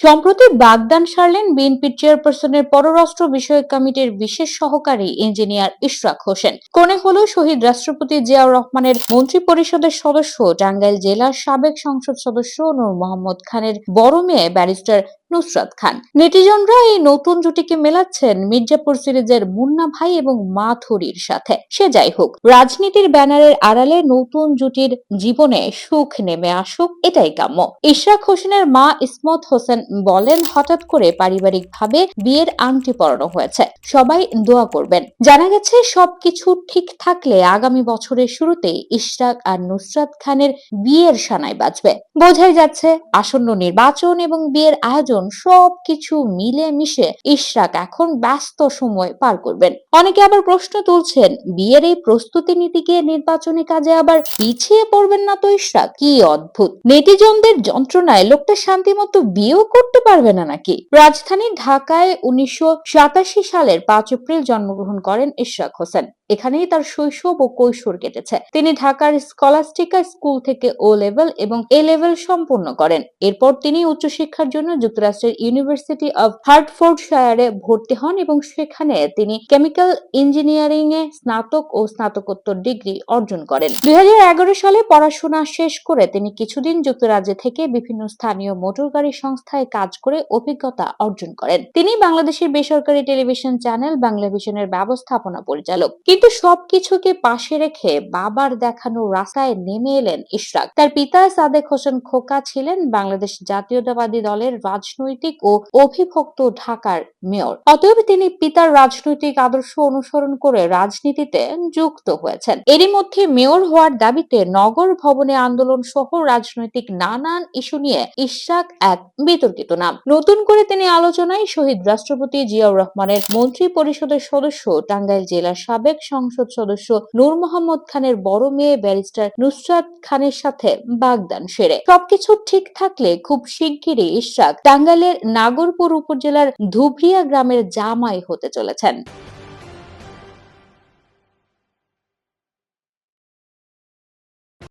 সম্প্রতি বাগদান সারলেন বিএনপির চেয়ারপারসনের পররাষ্ট্র বিষয়ক কমিটির বিশেষ সহকারী ইঞ্জিনিয়ার ইশরাক হোসেন। কোনে হল শহীদ রাষ্ট্রপতি জিয়াউর রহমানের মন্ত্রী পরিষদের সদস্য, টাঙ্গাইল জেলার সাবেক সংসদ সদস্য নূর মোহাম্মদ খানের বড় মেয়ে ব্যারিস্টার নুসরাত খান। নেটিজনরা এই নতুন জুটিকে মেলাচ্ছেন মির্জাপুর সিরিজের মুন্না ভাই এবং মা থুরির সাথে। সে যাই হোক, রাজনীতির ব্যানারের আড়ালে নতুন জুটির জীবনে সুখ নেমে আসুক, এটাই কাম্য। ইশরাক হোসেনের মা ইসমত হোসেন বলেন, হঠাৎ করে পারিবারিক ভাবে বিয়ের আংটি পরানো হয়েছে। সবাই দোয়া করবেন। জানা গেছে, সবকিছু ঠিক থাকলে আগামী বছরের শুরুতেই ইশরাক আর নুসরাত খানের বিয়ের সানায় বাজবে। বোঝাই যাচ্ছে, আসন্ন নির্বাচন এবং বিয়ের আয়োজন সবকিছু মিলে মিশে ইশরাক এখন ব্যস্ত সময় পার করবেন। অনেকে আবার প্রশ্ন তুলছেন, বিয়ের এই প্রস্তুতি নিতে গিয়ে নির্বাচনী কাজে আবার পিছিয়ে পড়বেন না তো ইশরাক? কি অদ্ভুত। নেটিজনদের যন্ত্রণায় লোকটা শান্তি মতো বিয়েও করতে পারবে না নাকি? রাজধানী ঢাকায় উনিশশো সাতাশি সালের পাঁচ এপ্রিল জন্মগ্রহণ করেন ইশরাক হোসেন। এখানেই তার শৈশব ও কৈশোর কেটেছে। তিনি ঢাকার স্কলাস্টিকা স্কুল থেকে ও লেভেল এবং এ লেভেল সম্পূর্ণ করেন। এরপর তিনি উচ্চশিক্ষার জন্য যুক্তরাষ্ট্রের ইউনিভার্সিটি অব হার্টফোর্ডশায়ারে ভর্তি হন এবং সেখানে তিনি কেমিক্যাল ইঞ্জিনিয়ারিং এ স্নাতক ও স্নাতকোত্তর ডিগ্রি অর্জন করেন। দুই হাজার এগারো সালে পড়াশোনা শেষ করে তিনি কিছুদিন যুক্তরাজ্যে থেকে বিভিন্ন স্থানীয় মোটর গাড়ি সংস্থায় কাজ করে অভিজ্ঞতা অর্জন করেন। তিনি বাংলাদেশের বেসরকারি টেলিভিশন চ্যানেল বাংলাভিশনের ব্যবস্থাপনা পরিচালক। কিন্তু সবকিছুকে পাশে রেখে বাবার দেখানো রাস্তায় নেমে এলেন ইশরাক। তার পিতা সাদেক হোসেন খোকা ছিলেন বাংলাদেশ জাতীয়তাবাদী দলের রাজনৈতিক ও অভিভক্ত ঢাকার মেয়র। অতএব তিনি পিতার রাজনৈতিক আদর্শ অনুসরণ করে রাজনীতিতে যুক্ত হয়েছেন। এরই মধ্যে মেয়র হওয়ার দাবিতে নগর ভবনে আন্দোলন সহ রাজনৈতিক নানান ইস্যু নিয়ে ইশরাক এক বিতর্কিত নাম। নতুন করে তিনি আলোচনায় শহীদ রাষ্ট্রপতি জিয়াউর রহমানের মন্ত্রী পরিষদের সদস্য টাঙ্গাইল জেলার সাবেক সংসদ সদস্য নূর মোহাম্মদ খানের বড় মেয়ে ব্যারিস্টার নুসরাত খানের সাথে বাগদান সেরে। সবকিছু ঠিক থাকলে খুব শিগগিরই ইশরাক। টাঙ্গালের নাগরপুর উপজেলার ধুবড়িয়া গ্রামের জামাই হতে চলেছেন।